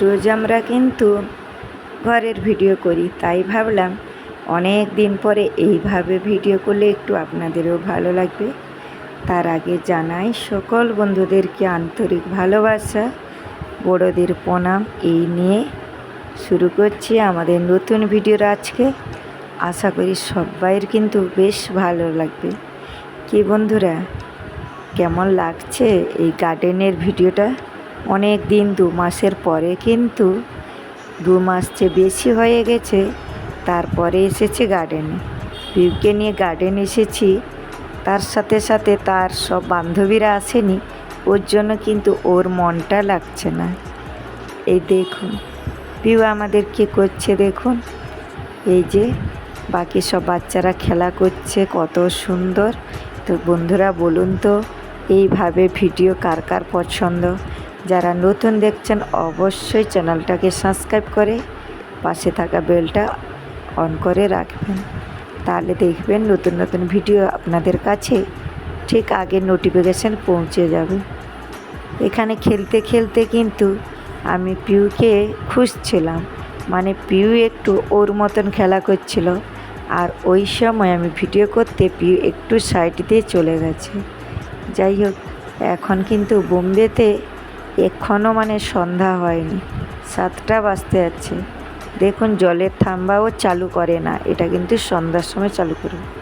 রোজ আমরা কিন্তু ঘরের ভিডিও করি, তাই ভাবলাম অনেক দিন পরে এইভাবে ভিডিও করলে একটু আপনাদেরও ভালো লাগবে। তার আগে জানাই, সকল বন্ধুদেরকে আন্তরিক ভালোবাসা, বড়দের প্রণাম, এই নিয়ে শুরু করছি আমাদের নতুন ভিডিওর আজকে। আশা করি সবাইয়ের কিন্তু বেশ ভালো লাগবে। কি বন্ধুরা, কেমন লাগছে এই গার্ডেনের ভিডিওটা? অনেক দিন দু মাসের পরে কিন্তু দু মাস চেয়ে বেশি হয়ে গেছে, তারপরে এসেছি গার্ডেনে পিউকে নিয়ে গার্ডেন এসেছি, তার সাথে সাথে তার সব বান্ধবীরা আসেনি, ওর জন্য কিন্তু ওর মনটা লাগছে না। এই দেখুন পিউ আমাদের কি করছে দেখুন। এই যে, বাকি সব বাচ্চারা খেলা করছে, কত সুন্দর। তো বন্ধুরা বলুন তো, এইভাবে ভিডিও কার কার পছন্দ? যারা নতুন দেখছেন, অবশ্যই চ্যানেলটাকে সাবস্ক্রাইব করে পাশে থাকা বেলটা অন করে রাখবেন। তাহলে দেখবেন নতুন নতুন ভিডিও আপনাদের কাছে ঠিক আগে নোটিফিকেশান পৌঁছে যাবে। এখানে খেলতে খেলতে কিন্তু আমি পিউকে খুঁজছিলাম। মানে পিউ একটু ওর মতন খেলা করছিল। আর ওই সময় আমি ভিডিও করতে পিউ একটু সাইড দিয়ে চলে গেছে। যাই হোক, এখন কিন্তু বোম্বেতে এখনও মানে সন্ধ্যা হয়নি। সাতটা বাজতে যাচ্ছে। দেখুন, জলের থাম্বাও চালু করে না। এটা কিন্তু সন্ধ্যার সময় চালু করবে।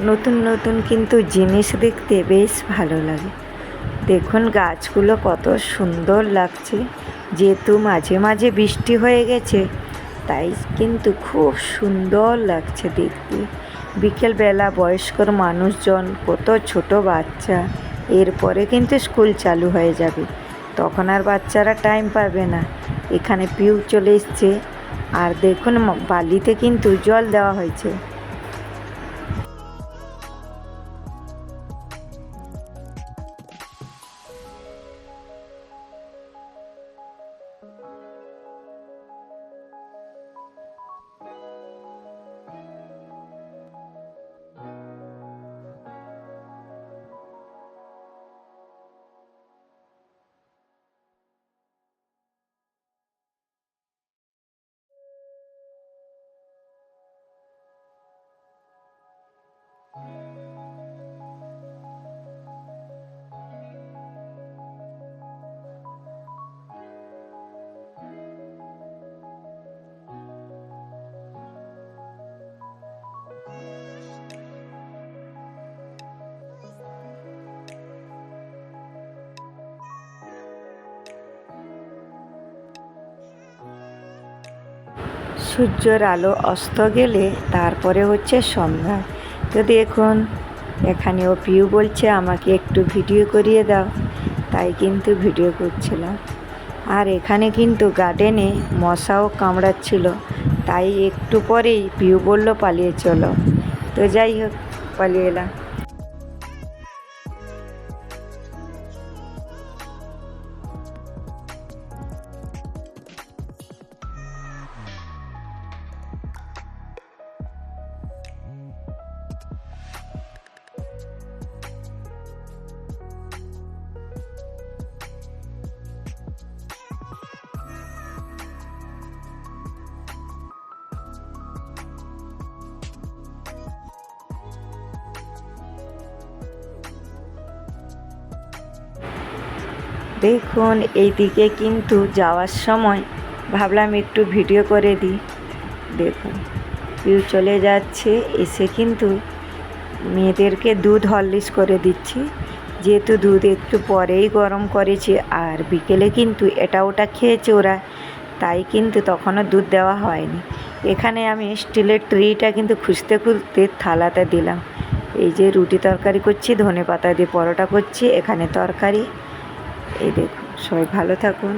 নতুন নতুন কিন্তু জিনিস দেখতে বেশ ভালো লাগে। দেখুন গাছগুলো কত সুন্দর লাগছে। যেহেতু মাঝে মাঝে বৃষ্টি হয়ে গেছে, তাই কিন্তু খুব সুন্দর লাগছে দেখতে। বিকেলবেলা বয়স্কর মানুষজন, কত ছোট বাচ্চা, এরপরে কিন্তু স্কুল চালু হয়ে যাবে। তখন আর বাচ্চারা টাইম পাবে না। এখানে পিউ চলে এসছে। আর দেখুন, বালিতে কিন্তু জল দেওয়া হয়েছে। সূর্যের আলো অস্ত গেলে তারপরে হচ্ছে সন্ধ্যা। তো দেখুন, এখানেও পিউ বলছে, আমাকে একটু ভিডিও করিয়ে দাও। তাই কিন্তু ভিডিও করছিলাম। আর এখানে কিন্তু গার্ডেনে মশাও কামড়াচ্ছিল। তাই একটু পরেই পিউ বলল, পালিয়ে চলো। তো যাই হোক, পালিয়ে এলাম। দেখুন, এইদিকে কিন্তু যাওয়ার সময় ভাবলাম একটু ভিডিও করে দিই। দেখুন পিউ চলে যাচ্ছে, এসে কিন্তু মেয়েদেরকে দুধ হরলিক্স করে দিচ্ছি। যেহেতু দুধ একটু পরেই গরম করেছি, আর বিকেলে কিন্তু এটা ওটা খেয়েছে ওরা, তাই কিন্তু তখনও দুধ দেওয়া হয়নি। এখানে আমি স্টিলের ট্রিটা কিন্তু খুঁজতে খুঁজতে থালাতে দিলাম। এই যে রুটি তরকারি করছি ধনে পাতা দিয়ে পরোটা করছি, এখানে তরকারি। এই দেখুন সবাই ভালো থাকুন।